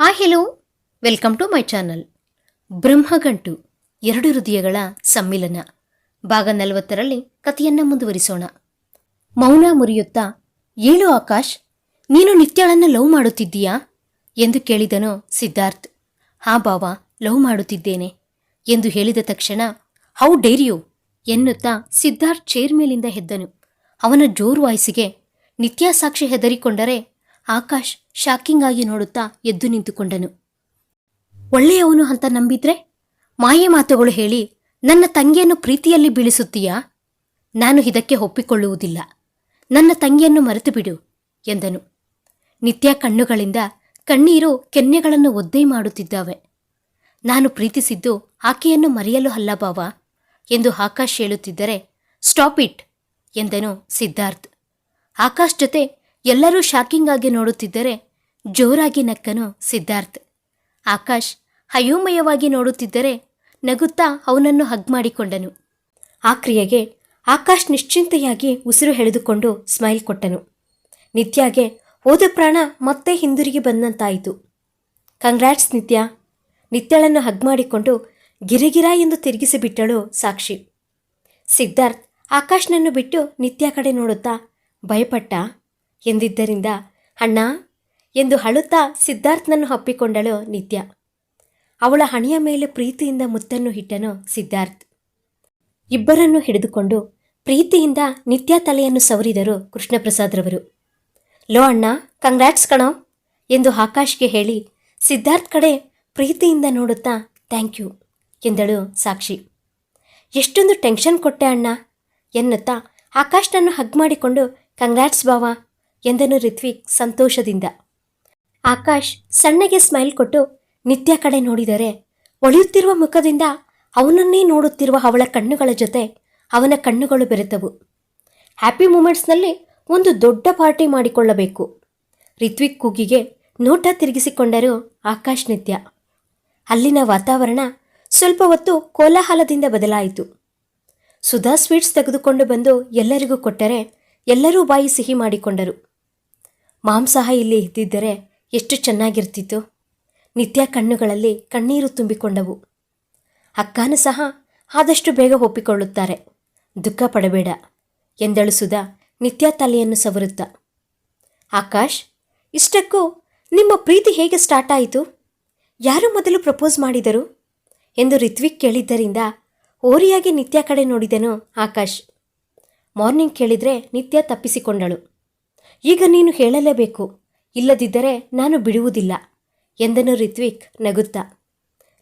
ಆ hello welcome to my channel Brahmagantu, ಎರಡು ಹೃದಯಗಳ ಸಮ್ಮಿಲನ. ಭಾಗ ನಲವತ್ತರಲ್ಲಿ ಕಥೆಯನ್ನ ಮುಂದುವರಿಸೋಣ. ಮೌನ ಮುರಿಯುತ್ತಾ, ಏಳು ಆಕಾಶ್, ನೀನು ನಿತ್ಯಳನ್ನ ಲವ್ ಮಾಡುತ್ತಿದ್ದೀಯಾ? ಎಂದು ಕೇಳಿದನು ಸಿದ್ಧಾರ್ಥ್. ಹಾ ಬಾವ ಲವ್ ಮಾಡುತ್ತಿದ್ದೇನೆ, ಎಂದು ಹೇಳಿದ ತಕ್ಷಣ, ಹೌ ಡೇರ್ ಯು? ಎನ್ನುತ್ತಾ ಸಿದ್ಧಾರ್ಥ್ ಚೇರ್ ಮೇಲಿಂದ ಹೆದ್ದನು. ಅವನ ಜೋರು ವಾಯ್ಸಿಗೆ ನಿತ್ಯ ಸಾಕ್ಷಿ ಹೆದರಿಕೊಂಡರೆ ಆಕಾಶ್ ಶಾಕಿಂಗ್ ಆಗಿ ನೋಡುತ್ತಾ ಎದ್ದು ನಿಂತುಕೊಂಡನು. ಒಳ್ಳೆಯವನು ಅಂತ ನಂಬಿದ್ರೆ? ಮಾಯೆ ಮಾತುಗಳು ಹೇಳಿ, ನನ್ನ ತಂಗಿಯನ್ನು ಪ್ರೀತಿಯಲ್ಲಿ ಬೀಳಿಸುತ್ತೀಯಾ? ನಾನು ಇದಕ್ಕೆ ಒಪ್ಪಿಕೊಳ್ಳುವುದಿಲ್ಲ. ನನ್ನ ತಂಗಿಯನ್ನು ಮರೆತು ಬಿಡು ಎಂದನು. ನಿತ್ಯ ಕಣ್ಣುಗಳಿಂದ ಕಣ್ಣೀರು ಕೆನ್ನೆಗಳನ್ನು ಒದ್ದೆ ಮಾಡುತ್ತಿದ್ದಾವೆ. ನಾನು ಪ್ರೀತಿಸಿದ್ದು ಆಕೆಯನ್ನು ಮರೆಯಲು ಅಲ್ಲ ಬಾವ, ಎಂದು ಆಕಾಶ್ ಹೇಳುತ್ತಿದ್ದರೆ, ಸ್ಟಾಪ್ ಇಟ್, ಎಂದನು ಸಿದ್ಧಾರ್ಥ್. ಆಕಾಶ್ ಜೊತೆ ಎಲ್ಲರೂ ಶಾಕಿಂಗ್ ಆಗಿ ನೋಡುತ್ತಿದ್ದರೆ ಜೋರಾಗಿ ನಕ್ಕನು ಸಿದ್ಧಾರ್ಥ್. ಆಕಾಶ್ ಅಯೋಮಯವಾಗಿ ನೋಡುತ್ತಿದ್ದರೆ ನಗುತ್ತಾ ಅವನನ್ನು ಹಗ್ ಮಾಡಿಕೊಂಡನು. ಆ ಕ್ರಿಯೆಗೆ ಆಕಾಶ್ ನಿಶ್ಚಿಂತೆಯಾಗಿ ಉಸಿರು ಎಳೆದುಕೊಂಡು ಸ್ಮೈಲ್ ಕೊಟ್ಟನು. ನಿತ್ಯಾಗೆ ಹೋದ ಪ್ರಾಣ ಮತ್ತೆ ಹಿಂದಿರುಗಿ ಬಂದಂತಾಯಿತು. ಕಂಗ್ರಾಟ್ಸ್, ನಿತ್ಯ. ನಿತ್ಯಳನ್ನು ಹಗ್ ಮಾಡಿಕೊಂಡು ಗಿರಿಗಿರ ಎಂದು ತಿರುಗಿಸಿಬಿಟ್ಟಳು ಸಾಕ್ಷಿ. ಸಿದ್ಧಾರ್ಥ್ ಆಕಾಶ್ನನ್ನು ಬಿಟ್ಟು ನಿತ್ಯ ಕಡೆ ನೋಡುತ್ತಾ ಭಯಪಟ್ಟ? ಎಂದಿದ್ದರಿಂದ, ಅಣ್ಣ, ಎಂದು ಅಳುತ್ತಾ ಸಿದ್ಧಾರ್ಥನನ್ನು ಹಪ್ಪಿಕೊಂಡಳು ನಿತ್ಯ. ಅವಳ ಹಣೆಯ ಮೇಲೆ ಪ್ರೀತಿಯಿಂದ ಮುತ್ತನ್ನು ಇಟ್ಟನು ಸಿದ್ಧಾರ್ಥ್. ಇಬ್ಬರನ್ನು ಹಿಡಿದುಕೊಂಡು ಪ್ರೀತಿಯಿಂದ ನಿತ್ಯ ತಲೆಯನ್ನು ಸವರಿದರು ಕೃಷ್ಣಪ್ರಸಾದ್ರವರು. ಲೋ ಅಣ್ಣ, ಕಂಗ್ರಾಟ್ಸ್ ಕಣೋ, ಎಂದು ಆಕಾಶ್ಗೆ ಹೇಳಿ ಸಿದ್ಧಾರ್ಥ್ ಕಡೆ ಪ್ರೀತಿಯಿಂದ ನೋಡುತ್ತಾ, ಥ್ಯಾಂಕ್ ಯು, ಎಂದಳು ಸಾಕ್ಷಿ. ಎಷ್ಟೊಂದು ಟೆನ್ಷನ್ ಕೊಟ್ಟೆ ಅಣ್ಣ, ಎನ್ನುತ್ತಾ ಆಕಾಶ್ನನ್ನು ಹಗ್ ಮಾಡಿಕೊಂಡು, ಕಂಗ್ರಾಟ್ಸ್ ಬಾವ ಎಂದನು ರಿತ್ವಿಕ್ ಸಂತೋಷದಿಂದ. ಆಕಾಶ್ ಸಣ್ಣಗೆ ಸ್ಮೈಲ್ ಕೊಟ್ಟು, ನಿತ್ಯ ಕಡೆ ನೋಡಿದರೆ ಒಳಿಯುತ್ತಿರುವ ಮುಖದಿಂದ ಅವನನ್ನೇ ನೋಡುತ್ತಿರುವ ಅವಳ ಕಣ್ಣುಗಳ ಜೊತೆ ಅವನ ಕಣ್ಣುಗಳು ಬೆರೆತವು. ಹ್ಯಾಪಿ ಮೂಮೆಂಟ್ಸ್ನಲ್ಲಿ ಒಂದು ದೊಡ್ಡ ಪಾರ್ಟಿ ಮಾಡಿಕೊಳ್ಳಬೇಕು. ರಿತ್ವಿಕ್ ಕೂಗಿಗೆ ನೋಟ ತಿರುಗಿಸಿಕೊಂಡರು ಆಕಾಶ್ ನಿತ್ಯ. ಅಲ್ಲಿನ ವಾತಾವರಣ ಸ್ವಲ್ಪ ಹೊತ್ತು ಕೋಲಾಹಲದಿಂದ ಬದಲಾಯಿತು. ಸುಧಾ ಸ್ವೀಟ್ಸ್ ತೆಗೆದುಕೊಂಡು ಬಂದು ಎಲ್ಲರಿಗೂ ಕೊಟ್ಟರೆ ಎಲ್ಲರೂ ಬಾಯಿ ಸಿಹಿ ಮಾಡಿಕೊಂಡರು. ಮಾಂಸಾಹ ಇಲ್ಲಿ ಇದ್ದಿದ್ದರೆ ಎಷ್ಟು ಚೆನ್ನಾಗಿರ್ತಿತ್ತು. ನಿತ್ಯ ಕಣ್ಣುಗಳಲ್ಲಿ ಕಣ್ಣೀರು ತುಂಬಿಕೊಂಡವು. ಅಕ್ಕನೂ ಸಹ ಆದಷ್ಟು ಬೇಗ ಒಪ್ಪಿಕೊಳ್ಳುತ್ತಾರೆ. ದುಃಖ ಪಡಬೇಡ ಎಂದಳು ಸುಧಾ ನಿತ್ಯ ತಲೆಯನ್ನು ಸವರುತ್ತ. ಆಕಾಶ್, ಇಷ್ಟಕ್ಕೂ ನಿಮ್ಮ ಪ್ರೀತಿ ಹೇಗೆ ಸ್ಟಾರ್ಟ್ ಆಯಿತು? ಯಾರು ಮೊದಲು ಪ್ರಪೋಸ್ ಮಾಡಿದರು? ಎಂದು ರಿತ್ವಿಕ್ ಕೇಳಿದ್ದರಿಂದ ಓರಿಯಾಗಿ ನಿತ್ಯ ಕಡೆ ನೋಡಿದನು ಆಕಾಶ್. ಮಾರ್ನಿಂಗ್ ಕೇಳಿದರೆ ನಿತ್ಯ ತಪ್ಪಿಸಿಕೊಂಡಳು. ಈಗ ನೀನು ಹೇಳಲೇಬೇಕು. ಇಲ್ಲದಿದ್ದರೆ ನಾನು ಬಿಡುವುದಿಲ್ಲ, ಎಂದನು ರಿತ್ವಿಕ್ ನಗುತ್ತಾ.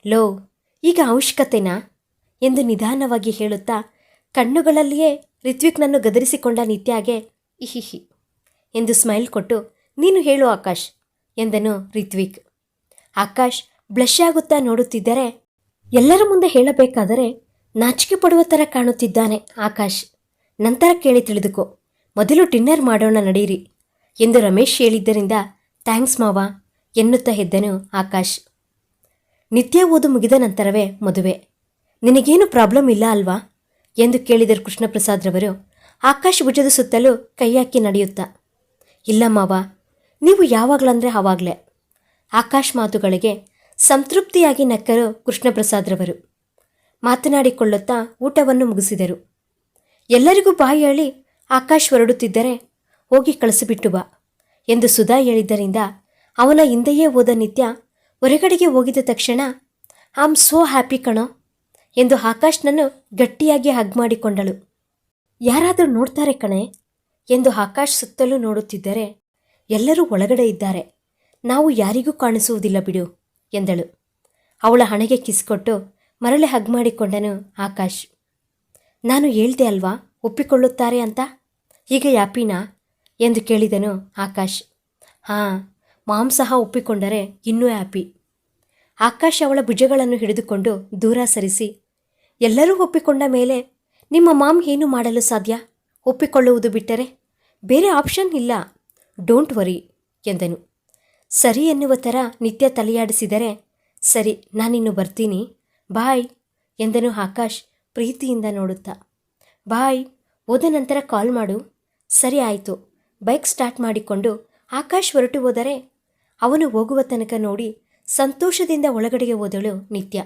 ಲೋ, ಈಗ ಅವಶ್ಯಕತೆನಾ? ಎಂದು ನಿಧಾನವಾಗಿ ಹೇಳುತ್ತಾ, ಕಣ್ಣುಗಳಲ್ಲಿಯೇ ರಿತ್ವಿಕ್ನನ್ನು ಗದರಿಸಿಕೊಂಡ ನಿತ್ಯಾಗೆ, ಇಹಿಹಿ, ಎಂದು ಸ್ಮೈಲ್ ಕೊಟ್ಟು, ನೀನು ಹೇಳು ಆಕಾಶ್, ಎಂದನು ರಿತ್ವಿಕ್. ಆಕಾಶ್ ಬ್ಲಶ್ ಆಗುತ್ತಾ ನೋಡುತ್ತಿದ್ದರೆ, ಎಲ್ಲರ ಮುಂದೆ ಹೇಳಬೇಕಾದರೆ ನಾಚಿಕೆ ಪಡುವ ಥರ ಕಾಣುತ್ತಿದ್ದಾನೆ ಆಕಾಶ್. ನಂತರ ಕೇಳಿ ತಿಳಿದುಕೋ. ಮೊದಲು ಡಿನ್ನರ್ ಮಾಡೋಣ ನಡೀರಿ ಎಂದು ರಮೇಶ್ ಹೇಳಿದ್ದರಿಂದ, ಥ್ಯಾಂಕ್ಸ್ ಮಾವ, ಎನ್ನುತ್ತಾ ಹೆದ್ದನು ಆಕಾಶ್. ನಿತ್ಯ ಓದು ಮುಗಿದ ನಂತರವೇ, ಮದುವೆ. ನಿನಗೇನು ಪ್ರಾಬ್ಲಮ್ ಇಲ್ಲ ಅಲ್ವಾ? ಎಂದು ಕೇಳಿದರು ಕೃಷ್ಣಪ್ರಸಾದ್ರವರು ಆಕಾಶ್ ಭುಜದ ಸುತ್ತಲೂ ಕೈಯಾಕಿ ನಡೆಯುತ್ತಾ, ಇಲ್ಲ ಮಾವ, ನೀವು ಯಾವಾಗಲಂದ್ರೆ ಆವಾಗಲೇ ಆಕಾಶ್ ಮಾತುಗಳಿಗೆ ಸಂತೃಪ್ತಿಯಾಗಿ ನಕ್ಕರು ಕೃಷ್ಣಪ್ರಸಾದ್ರವರು ಮಾತನಾಡಿಕೊಳ್ಳುತ್ತಾ ಊಟವನ್ನು ಮುಗಿಸಿದರು. ಎಲ್ಲರಿಗೂ ಬಾಯಿ ಹೇಳಿ ಆಕಾಶ್ ಹೊರಡುತ್ತಿದ್ದರೆ ಹೋಗಿ ಕಳಿಸಿಬಿಟ್ಟು ಬಾ ಎಂದು ಸುಧಾ ಹೇಳಿದ್ದರಿಂದ ಅವನ ಹಿಂದೆಯೇ ಹೋದ ನಿತ್ಯ ಹೊರಗಡೆಗೆ ಹೋಗಿದ ತಕ್ಷಣ ಐ ಆಮ್ ಸೋ ಹ್ಯಾಪಿ ಕಣೋ ಎಂದು ಆಕಾಶ್ನನ್ನು ಗಟ್ಟಿಯಾಗಿ ಹಗ್ ಮಾಡಿಕೊಂಡಳು. ಯಾರಾದರೂ ನೋಡ್ತಾರೆ ಕಣೆ ಎಂದು ಆಕಾಶ್ ಸುತ್ತಲೂ ನೋಡುತ್ತಿದ್ದರೆ, ಎಲ್ಲರೂ ಒಳಗಡೆ ಇದ್ದಾರೆ. ನಾವು ಯಾರಿಗೂ ಕಾಣಿಸುವುದಿಲ್ಲ ಬಿಡು ಎಂದಳು. ಅವಳ ಹಣೆಗೆ ಕಿಸ್ಕೊಟ್ಟು ಮರಳೆ ಹಗ್ ಮಾಡಿಕೊಂಡನು ಆಕಾಶ್. ನಾನು ಹೇಳ್ದೆ ಅಲ್ವಾ ಒಪ್ಪಿಕೊಳ್ಳುತ್ತಾರೆ ಅಂತ? ಈಗ ಯಾಪಿನಾ ಎಂದು ಕೇಳಿದನು ಆಕಾಶ್. ಹಾಂ ಮಾಂ ಸಹ ಒಪ್ಪಿಕೊಂಡರೆ ಇನ್ನೂ ಹ್ಯಾಪಿ ಆಕಾಶ್ ಅವಳ ಭುಜಗಳನ್ನು ಹಿಡಿದುಕೊಂಡು ದೂರ ಸರಿಸಿ, ಎಲ್ಲರೂ ಒಪ್ಪಿಕೊಂಡ ಮೇಲೆ ನಿಮ್ಮ ಮಾಮ್ ಏನು ಮಾಡಲು ಸಾಧ್ಯ? ಒಪ್ಪಿಕೊಳ್ಳುವುದು ಬಿಟ್ಟರೆ ಬೇರೆ ಆಪ್ಷನ್ ಇಲ್ಲ. ಡೋಂಟ್ ವರಿ ಎಂದನು. ಸರಿ ಎನ್ನುವ ಥರ ನಿತ್ಯ ತಲೆಯಾಡಿಸಿದರೆ, ಸರಿ, ನಾನಿನ್ನು ಬರ್ತೀನಿ, ಬಾಯ್ ಎಂದನು ಆಕಾಶ್ ಪ್ರೀತಿಯಿಂದ ನೋಡುತ್ತಾ. ಬಾಯ್. ಹೋದ ನಂತರ ಕಾಲ್ ಮಾಡು. ಸರಿ ಆಯಿತು. ಬೈಕ್ ಸ್ಟಾರ್ಟ್ ಮಾಡಿಕೊಂಡು ಆಕಾಶ್ ಹೊರಟು ಹೋದರೆ ಅವನು ಹೋಗುವ ತನಕ ನೋಡಿ ಸಂತೋಷದಿಂದ ಒಳಗಡೆಗೆ ಹೋದಳು ನಿತ್ಯ.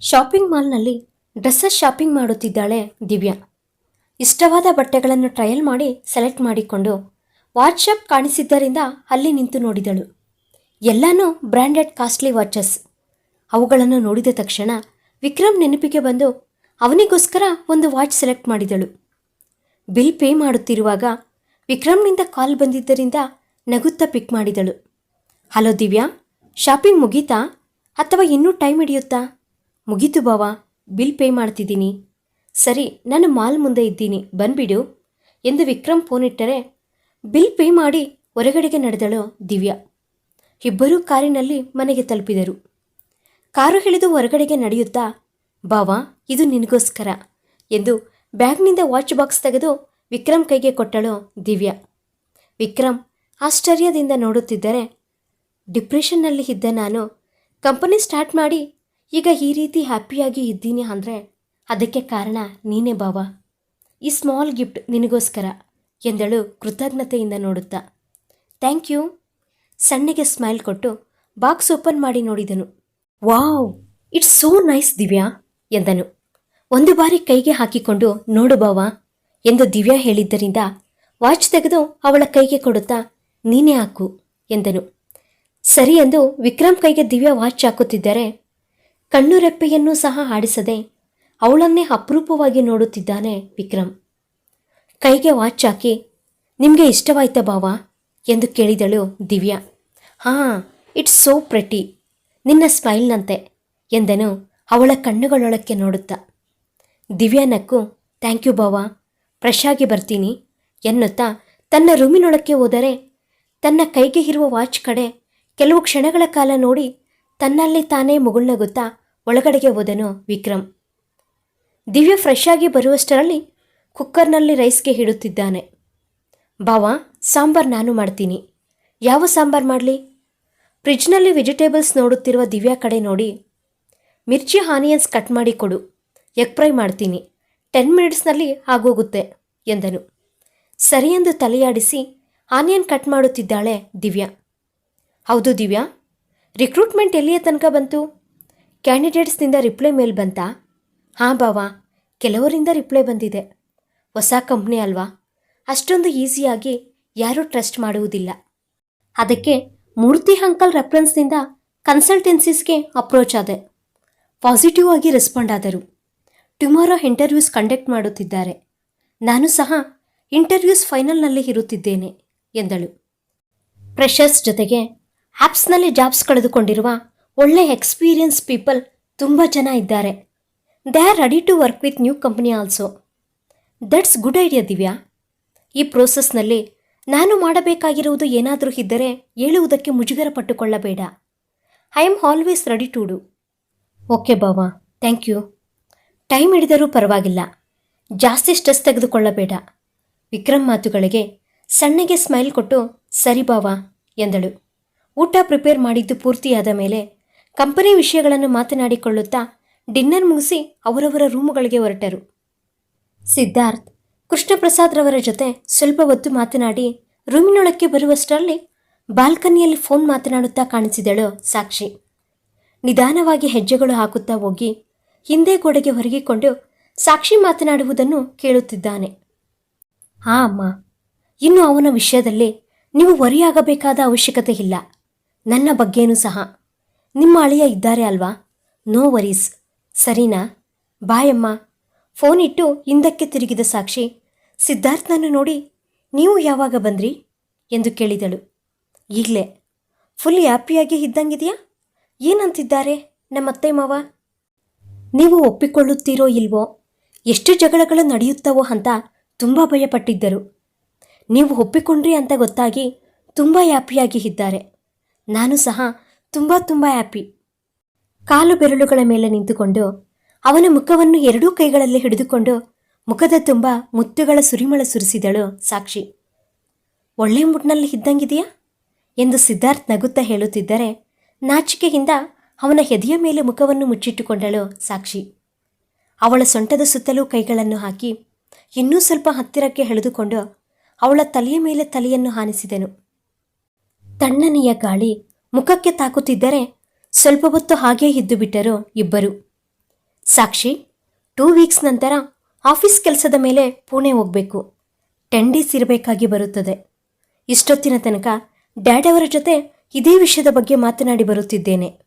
ಶಾಪಿಂಗ್ ಮಾಲ್ನಲ್ಲಿ ಡ್ರೆಸ್ಸಸ್ ಶಾಪಿಂಗ್ ಮಾಡುತ್ತಿದ್ದಾಳೆ ದಿವ್ಯಾ. ಇಷ್ಟವಾದ ಬಟ್ಟೆಗಳನ್ನು ಟ್ರಯಲ್ ಮಾಡಿ ಸೆಲೆಕ್ಟ್ ಮಾಡಿಕೊಂಡು ವಾಟ್ಸಪ್ ಕಾಣಿಸಿದ್ದರಿಂದ ಅಲ್ಲಿ ನಿಂತು ನೋಡಿದಳು. ಎಲ್ಲನೂ ಬ್ರ್ಯಾಂಡೆಡ್ ಕಾಸ್ಟ್ಲಿ ವಾಚಸ್. ಅವುಗಳನ್ನು ನೋಡಿದ ತಕ್ಷಣ ವಿಕ್ರಮ್ ನೆನಪಿಗೆ ಬಂದು ಅವನಿಗೋಸ್ಕರ ಒಂದು ವಾಚ್ ಸೆಲೆಕ್ಟ್ ಮಾಡಿದಳು. ಬಿಲ್ ಪೇ ಮಾಡುತ್ತಿರುವಾಗ ವಿಕ್ರಮ್ನಿಂದ ಕಾಲ್ ಬಂದಿದ್ದರಿಂದ ನಗುತ್ತಾ ಪಿಕ್ ಮಾಡಿದಳು. ಹಲೋ ದಿವ್ಯಾ, ಶಾಪಿಂಗ್ ಮುಗೀತಾ? ಅಥವಾ ಇನ್ನೂ ಟೈಮ್ ಹಿಡಿಯುತ್ತಾ? ಮುಗೀತು ಬಾವ, ಬಿಲ್ ಪೇ ಮಾಡ್ತಿದ್ದೀನಿ. ಸರಿ, ನಾನು ಮಾಲ್ ಮುಂದೆ ಇದ್ದೀನಿ, ಬಂದ್ಬಿಡು, ಎಂದು ವಿಕ್ರಮ್ ಫೋನ್ ಇಟ್ಟರೆ ಬಿಲ್ ಪೇ ಮಾಡಿ ಹೊರಗಡೆಗೆ ನಡೆದಳು ದಿವ್ಯಾ. ಇಬ್ಬರೂ ಕಾರಿನಲ್ಲಿ ಮನೆಗೆ ತಲುಪಿದರು. ಕಾರು ಹಿಡಿದು ಹೊರಗಡೆಗೆ ನಡೆಯುತ್ತಾ ಬಾವಾ, ಇದು ನಿನಗೋಸ್ಕರ ಎಂದು ಬ್ಯಾಗ್ನಿಂದ ವಾಚ್ ಬಾಕ್ಸ್ ತೆಗೆದು ವಿಕ್ರಮ್ ಕೈಗೆ ಕೊಟ್ಟಳು ದಿವ್ಯಾ. ವಿಕ್ರಮ್ ಆಶ್ಚರ್ಯದಿಂದ ನೋಡುತ್ತಿದ್ದರೆ, ಡಿಪ್ರೆಷನ್ನಲ್ಲಿ ಇದ್ದ ನಾನು ಕಂಪನಿ ಸ್ಟಾರ್ಟ್ ಮಾಡಿ ಈಗ ಈ ರೀತಿ ಹ್ಯಾಪಿಯಾಗಿ ಇದ್ದೀನಿ ಅಂದರೆ ಅದಕ್ಕೆ ಕಾರಣ ನೀನೇ ಬಾವ. ಈ ಸ್ಮಾಲ್ ಗಿಫ್ಟ್ ನಿನಗೋಸ್ಕರ ಎಂದಳು ಕೃತಜ್ಞತೆಯಿಂದ ನೋಡುತ್ತಾ. Thank you. ಸಣ್ಣಗೆ ಸ್ಮೈಲ್ ಕೊಟ್ಟು ಬಾಕ್ಸ್ ಓಪನ್ ಮಾಡಿ ನೋಡಿದನು. Wow, it's so nice Divya. ಎಂದನು. ಒಂದು ಬಾರಿ ಕೈಗೆ ಹಾಕಿಕೊಂಡು, ನೋಡು ಬಾವಾ, ಎಂದು ದಿವ್ಯಾ ಹೇಳಿದ್ದರಿಂದ, ವಾಚ್ ತೆಗೆದು ಅವಳ ಕೈಗೆ ಕೊಡುತ್ತಾ, ನೀನೇ ಹಾಕು, ಎಂದನು. ಸರಿ ಎಂದು ವಿಕ್ರಮ್ ಕೈಗೆ ದಿವ್ಯಾ ವಾಚ್ ಹಾಕುತ್ತಿದ್ದರೆ ಕಣ್ಣು ರೆಪ್ಪೆಯನ್ನು ಸಹ ಆಡಿಸದೆ ಅವಳನ್ನೇ ಅಪರೂಪವಾಗಿ ನೋಡುತ್ತಿದ್ದಾನೆ ವಿಕ್ರಮ್. ಕೈಗೆ ವಾಚ್ ಹಾಕಿ, ನಿಮಗೆ ಇಷ್ಟವಾಯ್ತಾ ಬಾವ, ಎಂದು ಕೇಳಿದಳು ದಿವ್ಯಾ. ಹಾಂ, ಇಟ್ಸ್ ಸೋ ಪ್ರೆಟಿ, ನಿನ್ನ ಸ್ಮೈಲ್ನಂತೆ, ಎಂದನು. ಅವಳ ಕಣ್ಣುಗಳೊಳಕ್ಕೆ ನೋಡುತ್ತಾ. ದಿವ್ಯಾ ನಕ್ಕು ಥ್ಯಾಂಕ್ ಯು ಬಾವಾ ಫ್ರೆಶ್ ಆಗಿ ಬರ್ತೀನಿ ಎನ್ನುತ್ತಾ ತನ್ನ ರೂಮಿನೊಳಕ್ಕೆ ಹೋದರೆ ತನ್ನ ಕೈಗೆ ಇರುವ ವಾಚ್ ಕಡೆ ಕೆಲವು ಕ್ಷಣಗಳ ಕಾಲ ನೋಡಿ ತನ್ನಲ್ಲಿ ತಾನೇ ಮುಗುಳ್ನಗುತ್ತಾ ಒಳಗಡೆಗೆ ಹೋದನು ವಿಕ್ರಮ್. ದಿವ್ಯ ಫ್ರೆಶ್ ಆಗಿ ಬರುವಷ್ಟರಲ್ಲಿ ಕುಕ್ಕರ್ನಲ್ಲಿ ರೈಸ್ಗೆ ಹಿಡುತ್ತಿದ್ದಾನೆ. ಬಾವಾ, ಸಾಂಬಾರ್ ನಾನು ಮಾಡ್ತೀನಿ. ಯಾವ ಸಾಂಬಾರ್ ಮಾಡಲಿ? ಫ್ರಿಜ್ನಲ್ಲಿ ವೆಜಿಟೇಬಲ್ಸ್ ನೋಡುತ್ತಿರುವ ದಿವ್ಯಾ ಕಡೆ ನೋಡಿ ಮಿರ್ಚಿ ಆನಿಯನ್ಸ್ ಕಟ್ ಮಾಡಿ ಕೊಡು. ಎಗ್ ಫ್ರೈ ಮಾಡ್ತೀನಿ. ಟೆನ್ ಮಿನಿಟ್ಸ್ನಲ್ಲಿ ಆಗೋಗುತ್ತೆ, ಎಂದನು. ಸರಿಯೆಂದು ತಲೆಯಾಡಿಸಿ ಆನಿಯನ್ ಕಟ್ ಮಾಡುತ್ತಿದ್ದಾಳೆ ದಿವ್ಯಾ. ಹೌದು ದಿವ್ಯಾ, ರಿಕ್ರೂಟ್ಮೆಂಟ್ ಎಲ್ಲಿಯ ತನಕ ಬಂತು? ಕ್ಯಾಂಡಿಡೇಟ್ಸ್ನಿಂದ ರಿಪ್ಲೈ ಮೇಲ್ ಬಂತಾ? ಹಾಂ ಬಾವಾ ಕೆಲವರಿಂದ ರಿಪ್ಲೈ ಬಂದಿದೆ. ಹೊಸ ಕಂಪ್ನಿ ಅಲ್ವಾ? ಅಷ್ಟೊಂದು ಈಸಿಯಾಗಿ ಯಾರೂ ಟ್ರಸ್ಟ್ ಮಾಡುವುದಿಲ್ಲ. ಅದಕ್ಕೆ ಮೂರ್ತಿ ಅಂಕಲ್ ರೆಫರೆನ್ಸ್ನಿಂದ ಕನ್ಸಲ್ಟೆನ್ಸೀಸ್ಗೆ ಅಪ್ರೋಚ್ ಆದೆ. ಪಾಸಿಟಿವ್ ಆಗಿ ರೆಸ್ಪಾಂಡ್ ಆದರು. ಟುಮಾರೋ ಇಂಟರ್ವ್ಯೂಸ್ ಕಂಡಕ್ಟ್ ಮಾಡುತ್ತಿದ್ದಾರೆ. ನಾನು ಸಹ ಇಂಟರ್ವ್ಯೂಸ್ ಫೈನಲ್ನಲ್ಲಿ ಇರುತ್ತಿದ್ದೇನೆ, ಎಂದಳು. ಪ್ರೆಷರ್ಸ್ ಜೊತೆಗೆ ಆ್ಯಪ್ಸ್ನಲ್ಲಿ ಜಾಬ್ಸ್ ಕಳೆದುಕೊಂಡಿರುವ ಒಳ್ಳೆ ಎಕ್ಸ್ಪೀರಿಯನ್ಸ್ ಪೀಪಲ್ ತುಂಬ ಜನ ಇದ್ದಾರೆ. They are ready to work with new company also. That's good idea, Divya. ಈ ಪ್ರೋಸೆಸ್ನಲ್ಲಿ ನಾನು ಮಾಡಬೇಕಾಗಿರುವುದು ಏನಾದರೂ ಇದ್ದರೆ ಹೇಳುವುದಕ್ಕೆ ಮುಜುಗರ ಪಟ್ಟುಕೊಳ್ಳಬೇಡ. I am always ready to do. Okay Bawa, thank you. Time ಹಿಡಿದರೂ ಪರವಾಗಿಲ್ಲ. ಜಾಸ್ತಿ ಸ್ಟ್ರೆಸ್ ತೆಗೆದುಕೊಳ್ಳಬೇಡ. ವಿಕ್ರಮ್ ಮಾತುಗಳಿಗೆ ಸಣ್ಣಗೆ ಸ್ಮೈಲ್ ಕೊಟ್ಟು, ಸರಿ ಬಾವಾ, ಎಂದಳು. ಊಟ ಪ್ರಿಪೇರ್ ಮಾಡಿದ್ದು ಪೂರ್ತಿಯಾದ ಮೇಲೆ ಕಂಪನಿ ವಿಷಯಗಳನ್ನು ಮಾತನಾಡಿಕೊಳ್ಳುತ್ತಾ ಡಿನ್ನರ್ ಮುಗಿಸಿ ಅವರವರ ರೂಮುಗಳಿಗೆ ಹೊರಟರು. ಸಿದ್ಧಾರ್ಥ್ ಕೃಷ್ಣಪ್ರಸಾದ್ರವರ ಜೊತೆ ಸ್ವಲ್ಪ ಹೊತ್ತು ಮಾತನಾಡಿ ರೂಮಿನೊಳಕ್ಕೆ ಬರುವಷ್ಟರಲ್ಲಿ ಬಾಲ್ಕನಿಯಲ್ಲಿ ಫೋನ್ ಮಾತನಾಡುತ್ತಾ ಕಾಣಿಸಿದಳು ಸಾಕ್ಷಿ. ನಿಧಾನವಾಗಿ ಹೆಜ್ಜೆಗಳು ಹಾಕುತ್ತಾ ಹೋಗಿ ಹಿಂದೆ ಗೋಡೆಗೆ ಹೊರಗಿಕೊಂಡು ಸಾಕ್ಷಿ ಮಾತನಾಡುವುದನ್ನು ಕೇಳುತ್ತಿದ್ದಾನೆ. ಹಾ ಅಮ್ಮ, ಇನ್ನು ಅವನ ವಿಷಯದಲ್ಲಿ ನೀವು ವರಿಯಾಗಬೇಕಾದ ಅವಶ್ಯಕತೆ ಇಲ್ಲ. ನನ್ನ ಬಗ್ಗೆನೂ ಸಹ. ನಿಮ್ಮ ಅಳಿಯ ಇದ್ದಾರೆ ಅಲ್ವಾ? No worries. ಸರಿನಾ? ಬಾಯಮ್ಮ. ಫೋನ್ ಇಟ್ಟು ಹಿಂದಕ್ಕೆ ತಿರುಗಿದ ಸಾಕ್ಷಿ, ಸಿದ್ಧಾರ್ಥನನ್ನು ನೋಡಿ ನೀವು ಯಾವಾಗ ಬಂದ್ರಿ? ಎಂದು ಕೇಳಿದಳು. ಈಗಲೇ. ಫುಲ್ ಹ್ಯಾಪಿಯಾಗಿ ಇದ್ದಂಗಿದೆಯಾ? ಏನಂತಿದ್ದಾರೆ ನಮ್ಮತ್ತೆ ಮಾವ? ನೀವು ಒಪ್ಪಿಕೊಳ್ಳುತ್ತೀರೋ ಇಲ್ವೋ? ಎಷ್ಟು ಜಗಳಗಳು ನಡೆಯುತ್ತವೋ ಅಂತ ತುಂಬ ಭಯಪಟ್ಟಿದ್ದರು. ನೀವು ಒಪ್ಪಿಕೊಂಡ್ರಿ ಅಂತ ಗೊತ್ತಾಗಿ ತುಂಬ ಹ್ಯಾಪಿಯಾಗಿ ಇದ್ದಾರೆ. ನಾನು ಸಹ ತುಂಬ ತುಂಬ ಹ್ಯಾಪಿ. ಕಾಲು ಬೆರಳುಗಳ ಮೇಲೆ ನಿಂತುಕೊಂಡು ಅವನ ಮುಖವನ್ನು ಎರಡೂ ಕೈಗಳಲ್ಲಿ ಹಿಡಿದುಕೊಂಡು ಮುಖದ ತುಂಬ ಮುತ್ತುಗಳ ಸುರಿಮಳ ಸುರಿಸಿದಳು ಸಾಕ್ಷಿ. ಒಳ್ಳೆ ಮುಟ್ನಲ್ಲಿ ಇದ್ದಂಗಿದೆಯಾ? ಎಂದು ಸಿದ್ಧಾರ್ಥ್ ನಗುತ್ತಾ ಹೇಳುತ್ತಿದ್ದರೆ ನಾಚಿಕೆಯಿಂದ ಅವನ ಹೆದೆಯ ಮೇಲೆ ಮುಖವನ್ನು ಮುಚ್ಚಿಟ್ಟುಕೊಂಡಳು ಸಾಕ್ಷಿ. ಅವಳ ಸೊಂಟದ ಸುತ್ತಲೂ ಕೈಗಳನ್ನು ಹಾಕಿ ಇನ್ನೂ ಸ್ವಲ್ಪ ಹತ್ತಿರಕ್ಕೆ ಎಳೆದುಕೊಂಡು ಅವಳ ತಲೆಯ ಮೇಲೆ ತಲೆಯನ್ನು ಹಾನಿಸಿದನು. ತಣ್ಣನೆಯ ಗಾಳಿ ಮುಖಕ್ಕೆ ತಾಕುತ್ತಿದ್ದರೆ ಸ್ವಲ್ಪ ಹೊತ್ತು ಹಾಗೇ ಇದ್ದು ಬಿಟ್ಟರು ಇಬ್ಬರು. ಸಾಕ್ಷಿ, ಟೂ ವೀಕ್ಸ್ ನಂತರ ಆಫೀಸ್ ಕೆಲಸದ ಮೇಲೆ ಪುಣೆ ಹೋಗಬೇಕು. ಟೆನ್ ಡೇಸ್ ಇರಬೇಕಾಗಿ ಬರುತ್ತದೆ. ಇಷ್ಟೊತ್ತಿನ ತನಕ ಡ್ಯಾಡವರ ಜೊತೆ ಇದೇ ವಿಷಯದ ಬಗ್ಗೆ ಮಾತನಾಡಿ ಬರುತ್ತಿದ್ದೇನೆ.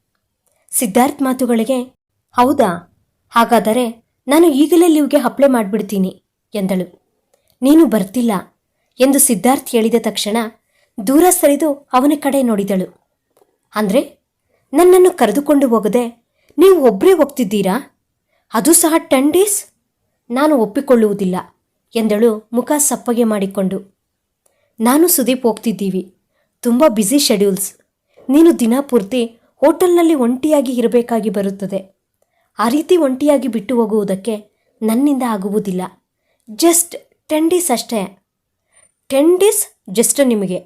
ಸಿದ್ಧಾರ್ಥ್ ಮಾತುಗಳಿಗೆ, ಹೌದಾ? ಹಾಗಾದರೆ ನಾನು ಈಗಲೇ ಲೀವ್ಗೆ ಅಪ್ಲೈ ಮಾಡಿಬಿಡ್ತೀನಿ, ಎಂದಳು. ನೀನು ಬರ್ತಿಲ್ಲ, ಎಂದು ಸಿದ್ಧಾರ್ಥ್ ಹೇಳಿದ ತಕ್ಷಣ ದೂರ ಸರಿದು ಅವನ ಕಡೆ ನೋಡಿದಳು. ಅಂದ್ರೆ, ನನ್ನನ್ನು ಕರೆದುಕೊಂಡು ಹೋಗದೆ ನೀವು ಒಬ್ಬರೇ ಹೋಗ್ತಿದ್ದೀರಾ? ಅದು ಸಹ ಟೆನ್ ಡೇಸ್? ನಾನು ಒಪ್ಪಿಕೊಳ್ಳುವುದಿಲ್ಲ, ಎಂದಳು ಮುಖ ಸಪ್ಪಗೆ ಮಾಡಿಕೊಂಡು. ನಾನು ಸುದೀಪ್ ಹೋಗ್ತಿದ್ದೀವಿ. ತುಂಬ ಬ್ಯುಸಿ ಶೆಡ್ಯೂಲ್ಸ್ ನೀನು ದಿನ ಪೂರ್ತಿ ಹೋಟೆಲ್ನಲ್ಲಿ ಒಂಟಿಯಾಗಿ ಇರಬೇಕಾಗಿ ಬರುತ್ತದೆ. ಆ ರೀತಿ ಒಂಟಿಯಾಗಿ ಬಿಟ್ಟು ಹೋಗುವುದಕ್ಕೆ ನನ್ನಿಂದ ಆಗುವುದಿಲ್ಲ. ಜಸ್ಟ್ ಟೆನ್ ಡೇಸ್ ಅಷ್ಟೇ. ಟೆನ್ ಡೇಸ್ ಜಸ್ಟ್ ನಿಮಗೆ.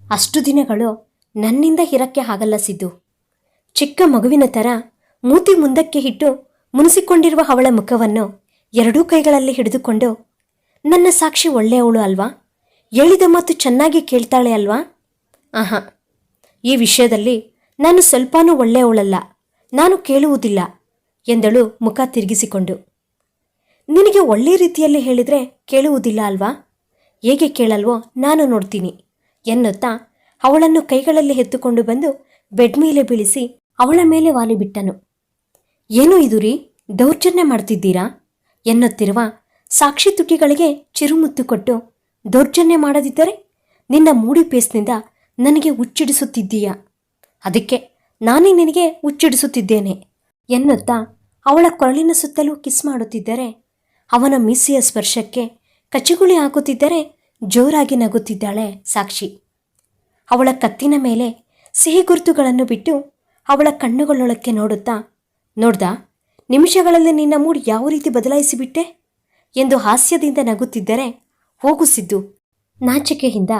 ಅಷ್ಟು ದಿನಗಳು ನನ್ನಿಂದ ಇರಕ್ಕೆ ಆಗಲ್ಲ ಸಿದ್ದು. ಚಿಕ್ಕ ಮಗುವಿನ ಥರ ಮೂತಿ ಮುಂದಕ್ಕೆ ಇಟ್ಟು ಮುನಿಸಿಕೊಂಡಿರುವ ಅವಳ ಮುಖವನ್ನು ಎರಡೂ ಕೈಗಳಲ್ಲಿ ಹಿಡಿದುಕೊಂಡು, ನನ್ನ ಸಾಕ್ಷಿ ಒಳ್ಳೆಯವಳು ಅಲ್ವಾ? ಹೇಳಿದ ಮಾತು ಚೆನ್ನಾಗಿ ಕೇಳ್ತಾಳೆ ಅಲ್ವಾ? ಆಹಾ, ಈ ವಿಷಯದಲ್ಲಿ ನಾನು ಸ್ವಲ್ಪನೂ ಒಳ್ಳೆಯವಳಲ್ಲ, ನಾನು ಕೇಳುವುದಿಲ್ಲ ಎಂದಳು ಮುಖ ತಿರುಗಿಸಿಕೊಂಡು. ನಿನಗೆ ಒಳ್ಳೆ ರೀತಿಯಲ್ಲಿ ಹೇಳಿದರೆ ಕೇಳುವುದಿಲ್ಲ ಅಲ್ವಾ? ಹೇಗೆ ಕೇಳಲ್ವೋ ನಾನು ನೋಡ್ತೀನಿ ಎನ್ನುತ್ತಾ ಅವಳನ್ನು ಕೈಗಳಲ್ಲಿ ಎತ್ತುಕೊಂಡು ಬಂದು ಬೆಡ್ ಮೇಲೆ ಬೀಳಿಸಿ ಅವಳ ಮೇಲೆ ವಾಲಿಬಿಟ್ಟನು ಏನು ಇದು ರೀ, ದೌರ್ಜನ್ಯ ಮಾಡ್ತಿದ್ದೀರಾ? ಎನ್ನುತ್ತಿರುವ ಸಾಕ್ಷಿ ತುಟಿಗಳಿಗೆ ಚಿರುಮುತ್ತು ಕೊಟ್ಟು, ದೌರ್ಜನ್ಯ ಮಾಡದಿದ್ದರೆ ನಿನ್ನ ಮೂಡಿ ಪೇಸ್ನಿಂದ ನನಗೆ ಹುಚ್ಚಿಡಿಸುತ್ತಿದ್ದೀಯಾ? ಅದಕ್ಕೆ ನಾನೇ ನಿನಗೆ ಹುಚ್ಚಿಡಿಸುತ್ತಿದ್ದೇನೆ ಎನ್ನುತ್ತಾ ಅವಳ ಕೊರಳಿನ ಸುತ್ತಲೂ ಕಿಸ್ ಮಾಡುತ್ತಿದ್ದರೆ, ಅವನ ಮೀಸೆಯ ಸ್ಪರ್ಶಕ್ಕೆ ಕಚಿಗುಳಿ ಹಾಕುತ್ತಿದ್ದರೆ ಜೋರಾಗಿ ನಗುತ್ತಿದ್ದಾಳೆ ಸಾಕ್ಷಿ. ಅವಳ ಕತ್ತಿನ ಮೇಲೆ ಸಿಹಿ ಗುರುತುಗಳನ್ನು ಬಿಟ್ಟು ಅವಳ ಕಣ್ಣುಗಳೊಳಕ್ಕೆ ನೋಡುತ್ತಾ, ನೋಡ್ದಾ, ನಿಮಿಷಗಳಲ್ಲಿ ನಿನ್ನ ಮೂಡ್ ಯಾವ ರೀತಿ ಬದಲಾಯಿಸಿಬಿಟ್ಟೆ? ಎಂದು ಹಾಸ್ಯದಿಂದ ನಗುತ್ತಿದ್ದರೆ ಹೋಗುಸಿದ್ದು ನಾಚಿಕೆಯಿಂದ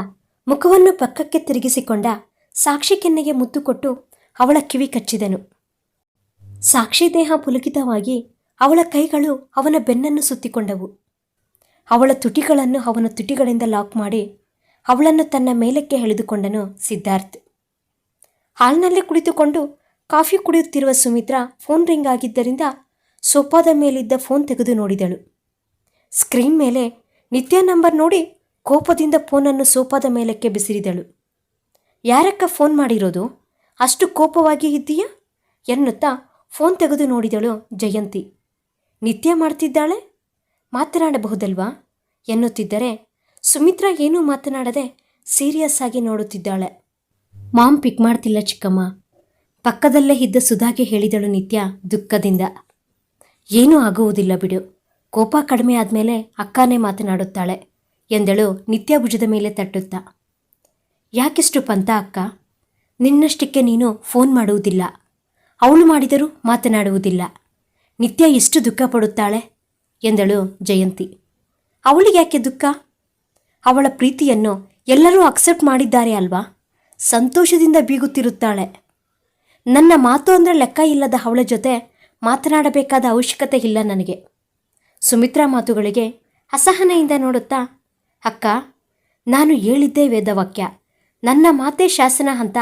ಮುಖವನ್ನು ಪಕ್ಕಕ್ಕೆ ತಿರುಗಿಸಿಕೊಂಡ ಸಾಕ್ಷಿ ಕೆನ್ನೆಗೆ ಮುತ್ತು ಕೊಟ್ಟು ಅವಳ ಕಿವಿ ಕಚ್ಚಿದನು. ಸಾಕ್ಷಿ ದೇಹ ಪುಲಕಿತವಾಗಿ ಅವಳ ಕೈಗಳು ಅವನ ಬೆನ್ನನ್ನು ಸುತ್ತಿಕೊಂಡವು. ಅವಳ ತುಟಿಗಳನ್ನು ಅವನ ತುಟಿಗಳಿಂದ ಲಾಕ್ ಮಾಡಿ ಅವಳನ್ನು ತನ್ನ ಮೇಲಕ್ಕೆ ಎಳೆದುಕೊಂಡನು ಸಿದ್ಧಾರ್ಥ್. ಹಾಲ್ನಲ್ಲೇ ಕುಳಿತುಕೊಂಡು ಕಾಫಿ ಕುಡಿಯುತ್ತಿರುವ ಸುಮಿತ್ರಾ ಫೋನ್ ರಿಂಗ್ ಆಗಿದ್ದರಿಂದ ಸೋಫಾದ ಮೇಲಿದ್ದ ಫೋನ್ ತೆಗೆದು ನೋಡಿದಳು. ಸ್ಕ್ರೀನ್ ಮೇಲೆ ನಿತ್ಯ ನಂಬರ್ ನೋಡಿ ಕೋಪದಿಂದ ಫೋನನ್ನು ಸೋಫಾದ ಮೇಲಕ್ಕೆ ಬಿಸಿರಿದಳು. ಯಾರಕ್ಕ ಫೋನ್ ಮಾಡಿರೋದು? ಅಷ್ಟು ಕೋಪವಾಗಿ ಇದ್ದೀಯಾ? ಎನ್ನುತ್ತಾ ಫೋನ್ ತೆಗೆದು ನೋಡಿದಳು ಜಯಂತಿ. ನಿತ್ಯ ಮಾಡ್ತಿದ್ದಾಳೆ? ಮಾತನಾಡಬಹುದಲ್ವಾ? ಎನ್ನುತ್ತಿದ್ದರೆ ಸುಮಿತ್ರಾ ಏನೂ ಮಾತನಾಡದೆ ಸೀರಿಯಸ್ ಆಗಿ ನೋಡುತ್ತಿದ್ದಾಳೆ. ಮಾಮ್ ಪಿಕ್ ಮಾಡ್ತಿಲ್ಲ ಚಿಕ್ಕಮ್ಮ. ಪಕ್ಕದಲ್ಲೇ ಇದ್ದ ಸುಧಾಗೆ ಹೇಳಿದಳು ನಿತ್ಯ ದುಃಖದಿಂದ. ಏನೂ ಆಗುವುದಿಲ್ಲ ಬಿಡು. ಕೋಪ ಕಡಿಮೆ ಆದಮೇಲೆ ಅಕ್ಕನೇ ಮಾತನಾಡುತ್ತಾಳೆ. ಎಂದಳು ನಿತ್ಯ ಭುಜದ ಮೇಲೆ ತಟ್ಟುತ್ತಾ. ಯಾಕೆಷ್ಟು ಪಂತ ಅಕ್ಕ? ನಿನ್ನಷ್ಟಕ್ಕೆ ನೀನು ಫೋನ್ ಮಾಡುವುದಿಲ್ಲ. ಅವಳು ಮಾಡಿದರೂ ಮಾತನಾಡುವುದಿಲ್ಲ. ನಿತ್ಯ ಎಷ್ಟು ದುಃಖ ಪಡುತ್ತಾಳೆ? ಎಂದಳು ಜಯಂತಿ. ಅವಳಿಗೆ ಯಾಕೆ ದುಃಖ? ಅವಳ ಪ್ರೀತಿಯನ್ನು ಎಲ್ಲರೂ ಅಕ್ಸೆಪ್ಟ್ ಮಾಡಿದ್ದಾರೆ ಅಲ್ವಾ? ಸಂತೋಷದಿಂದ ಬೀಗುತ್ತಿರುತ್ತಾಳೆ. ನನ್ನ ಮಾತು ಅಂದರೆ ಲೆಕ್ಕ ಇಲ್ಲದ ಅವಳ ಜೊತೆ ಮಾತನಾಡಬೇಕಾದ ಅವಶ್ಯಕತೆ ಇಲ್ಲ ನನಗೆ. ಸುಮಿತ್ರಾ ಮಾತುಗಳಿಗೆ ಅಸಹನೆಯಿಂದ ನೋಡುತ್ತಾ ಅಕ್ಕ, ನಾನು ಹೇಳಿದ್ದೇ ವೇದವಾಕ್ಯ. ನನ್ನ ಮಾತೇ ಶಾಸನ ಅಂತ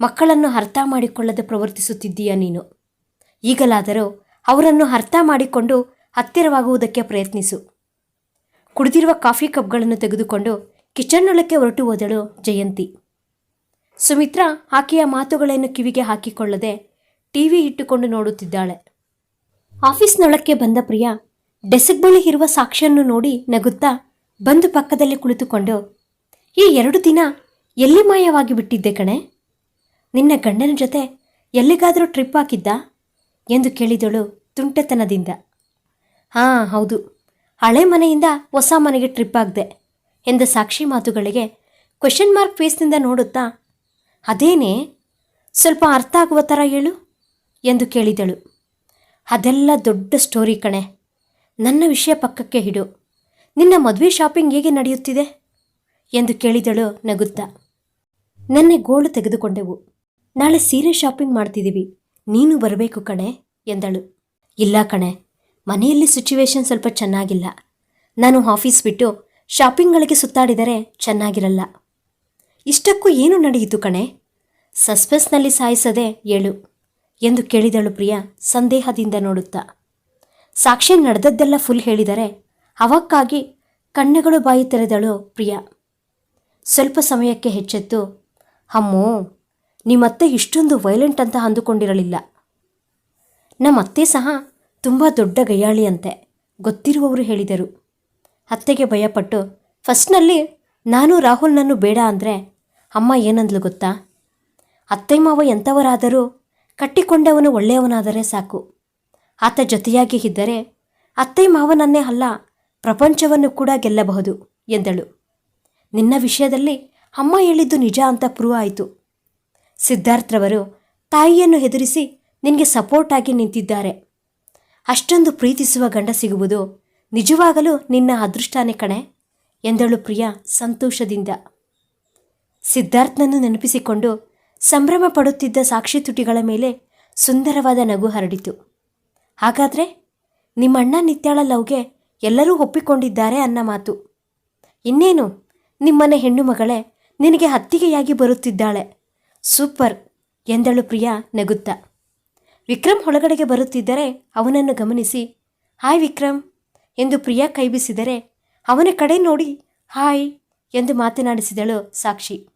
ಮಕ್ಕಳನ್ನು ಅರ್ಥ ಮಾಡಿಕೊಳ್ಳದೆ ಪ್ರವರ್ತಿಸುತ್ತಿದ್ದೀಯ ನೀನು. ಈಗಲಾದರೂ ಅವರನ್ನು ಅರ್ಥ ಮಾಡಿಕೊಂಡು ಹತ್ತಿರವಾಗುವುದಕ್ಕೆ ಪ್ರಯತ್ನಿಸು. ಕುಡಿದಿರುವ ಕಾಫಿ ಕಪ್ಗಳನ್ನು ತೆಗೆದುಕೊಂಡು ಕಿಚನ್ನೊಳಕ್ಕೆ ಹೊರಟು ಹೋದಳು ಜಯಂತಿ. ಸುಮಿತ್ರಾ ಆಕೆಯ ಮಾತುಗಳನ್ನು ಕಿವಿಗೆ ಹಾಕಿಕೊಳ್ಳದೆ ಟಿವಿ ಇಟ್ಟುಕೊಂಡು ನೋಡುತ್ತಿದ್ದಾಳೆ. ಆಫೀಸ್ನೊಳಕ್ಕೆ ಬಂದ ಪ್ರಿಯಾ ಡೆಸ್ಕ್ ಬಳಿ ಇರುವ ಸಾಕ್ಷಿಯನ್ನು ನೋಡಿ ನಗುತ್ತಾ ಬಂದು ಪಕ್ಕದಲ್ಲಿ ಕುಳಿತುಕೊಂಡು, ಈ ಎರಡು ದಿನ ಎಲ್ಲಿ ಮಾಯವಾಗಿ ಬಿಟ್ಟಿದ್ದೆ ಕಣೆ? ನಿನ್ನ ಗಂಡನ ಜೊತೆ ಎಲ್ಲಿಗಾದರೂ ಟ್ರಿಪ್ ಹಾಕಿದ್ದ? ಎಂದು ಕೇಳಿದಳು ತುಂಟತನದಿಂದ. ಹಾಂ, ಹೌದು. ಹಳೆ ಮನೆಯಿಂದ ಹೊಸ ಮನೆಗೆ ಟ್ರಿಪ್ ಆಗದೆ, ಎಂದ ಸಾಕ್ಷಿ ಮಾತುಗಳಿಗೆ ಕ್ವೆಶನ್ ಮಾರ್ಕ್ ಫೇಸ್ನಿಂದ ನೋಡುತ್ತಾ, ಅದೇನೇ? ಸ್ವಲ್ಪ ಅರ್ಥ ಆಗುವ ಥರ ಹೇಳು, ಎಂದು ಕೇಳಿದಳು. ಅದೆಲ್ಲ ದೊಡ್ಡ ಸ್ಟೋರಿ ಕಣೆ. ನನ್ನ ವಿಷಯ ಪಕ್ಕಕ್ಕೆ ಹಿಡು. ನಿನ್ನ ಮದುವೆ ಶಾಪಿಂಗ್ ಹೇಗೆ ನಡೆಯುತ್ತಿದೆ? ಎಂದು ಕೇಳಿದಳು ನಗುತ್ತಾ. ನೆನ್ನೆ ಗೋಳು ತೆಗೆದುಕೊಂಡೆವು. ನಾಳೆ ಸೀರೆ ಶಾಪಿಂಗ್ ಮಾಡ್ತಿದ್ದೀವಿ. ನೀನು ಬರಬೇಕು ಕಣೆ, ಎಂದಳು. ಇಲ್ಲ ಕಣೆ, ಮನೆಯಲ್ಲಿ ಸಿಚುವೇಶನ್ ಸ್ವಲ್ಪ ಚೆನ್ನಾಗಿಲ್ಲ. ನಾನು ಆಫೀಸ್ ಬಿಟ್ಟು ಶಾಪಿಂಗ್ಗಳಿಗೆ ಸುತ್ತಾಡಿದರೆ ಚೆನ್ನಾಗಿರಲ್ಲ. ಇಷ್ಟಕ್ಕೂ ಏನು ನಡೆಯಿತು ಕಣೆ? ಸಸ್ಪೆನ್ಸ್ನಲ್ಲಿ ಸಾಯಿಸದೆ ಏಳು, ಎಂದು ಕೇಳಿದಳು ಪ್ರಿಯಾ ಸಂದೇಹದಿಂದ ನೋಡುತ್ತಾ. ಸಾಕ್ಷಿ ನಡೆದದ್ದೆಲ್ಲ ಫುಲ್ ಹೇಳಿದರೆ ಅವಕ್ಕಾಗಿ ಕಣ್ಣುಗಳು ಬಾಯಿ ತೆರೆದಳು ಪ್ರಿಯ. ಸ್ವಲ್ಪ ಸಮಯಕ್ಕೆ ಹೆಚ್ಚೆತ್ತು. ಅಮ್ಮೋ, ನಿಮ್ಮತ್ತೆ ಇಷ್ಟೊಂದು ವೈಲೆಂಟ್ ಅಂತ ಅಂದುಕೊಂಡಿರಲಿಲ್ಲ. ನಮ್ಮತ್ತೆ ಸಹ ತುಂಬ ದೊಡ್ಡ ಗಯ್ಯಾಳಿಯಂತೆ ಗೊತ್ತಿರುವವರು ಹೇಳಿದರು. ಅತ್ತೆಗೆ ಭಯಪಟ್ಟು, ಫಸ್ಟ್ನಲ್ಲಿ ನಾನು ರಾಹುಲ್ನನ್ನು ಬೇಡ ಅಂದರೆ ಅಮ್ಮ ಏನಂದ್ಲು ಗೊತ್ತಾ? ಅತ್ತೆ ಮಾವ ಎಂಥವರಾದರೂ ಕಟ್ಟಿಕೊಂಡವನು ಒಳ್ಳೆಯವನಾದರೆ ಸಾಕು. ಆತ ಜೊತೆಯಾಗಿ ಇದ್ದರೆ ಅತ್ತೆ ಮಾವನನ್ನೇ ಅಲ್ಲ ಪ್ರಪಂಚವನ್ನು ಕೂಡ ಗೆಲ್ಲಬಹುದು ಎಂದಳು. ನಿನ್ನ ವಿಷಯದಲ್ಲಿ ಅಮ್ಮ ಹೇಳಿದ್ದು ನಿಜ ಅಂತ ಪ್ರೂವ್ ಆಯಿತು. ಸಿದ್ಧಾರ್ಥ್ರವರು ತಾಯಿಯನ್ನು ಹೆದರಿಸಿ ನಿನಗೆ ಸಪೋರ್ಟ್ ಆಗಿ ನಿಂತಿದ್ದಾರೆ. ಅಷ್ಟೊಂದು ಪ್ರೀತಿಸುವ ಗಂಡ ಸಿಗುವುದು ನಿಜವಾಗಲೂ ನಿನ್ನ ಅದೃಷ್ಟಾನೇ ಕಣೆ ಎಂದಳು ಪ್ರಿಯಾ ಸಂತೋಷದಿಂದ. ಸಿದ್ಧಾರ್ಥನನ್ನು ನೆನಪಿಸಿಕೊಂಡು ಸಂಭ್ರಮ ಪಡುತ್ತಿದ್ದ ಸಾಕ್ಷಿ ತುಟಿಗಳ ಮೇಲೆ ಸುಂದರವಾದ ನಗು ಹರಡಿತು. ಹಾಗಾದರೆ ನಿಮ್ಮಣ್ಣ ನಿತ್ಯಾಳ ಲವ್ಗೆ ಎಲ್ಲರೂ ಒಪ್ಪಿಕೊಂಡಿದ್ದಾರೆ ಅನ್ನ ಮಾತು. ಇನ್ನೇನು? ನಿಮ್ಮನೆ ಹೆಣ್ಣು ಮಗಳೇ, ನಿನಗೆ ಹತ್ತಿಗೆಯಾಗಿ ಬರುತ್ತಿದ್ದಾಳೆ. ಸೂಪರ್, ಎಂದಳು ಪ್ರಿಯಾ ನಗುತ್ತಾ. ವಿಕ್ರಮ್ ಒಳಗಡೆಗೆ ಬರುತ್ತಿದ್ದರೆ ಅವನನ್ನು ಗಮನಿಸಿ, ಹಾಯ್ ವಿಕ್ರಮ್, ಎಂದು ಪ್ರಿಯಾ ಕೈಬಿಸಿದರೆ ಅವನ ಕಡೆ ನೋಡಿ, ಹಾಯ್, ಎಂದು ಮಾತನಾಡಿಸಿದಳು ಸಾಕ್ಷಿ.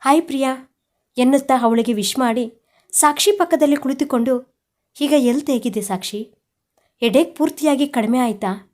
ಹಾಯ್ ಪ್ರಿಯಾ, ಎನ್ನುತ್ತಾ ಅವಳಿಗೆ ವಿಶ್ ಮಾಡಿ, ಸಾಕ್ಷಿ ಪಕ್ಕದಲ್ಲಿ ಕುಳಿತುಕೊಂಡು ಈಗ ಎಲ್ಲಿ ತೆಗಿದೆ ಸಾಕ್ಷಿ? ಹೆಡೇಕ್ ಪೂರ್ತಿಯಾಗಿ ಕಡಿಮೆ ಆಯಿತಾ?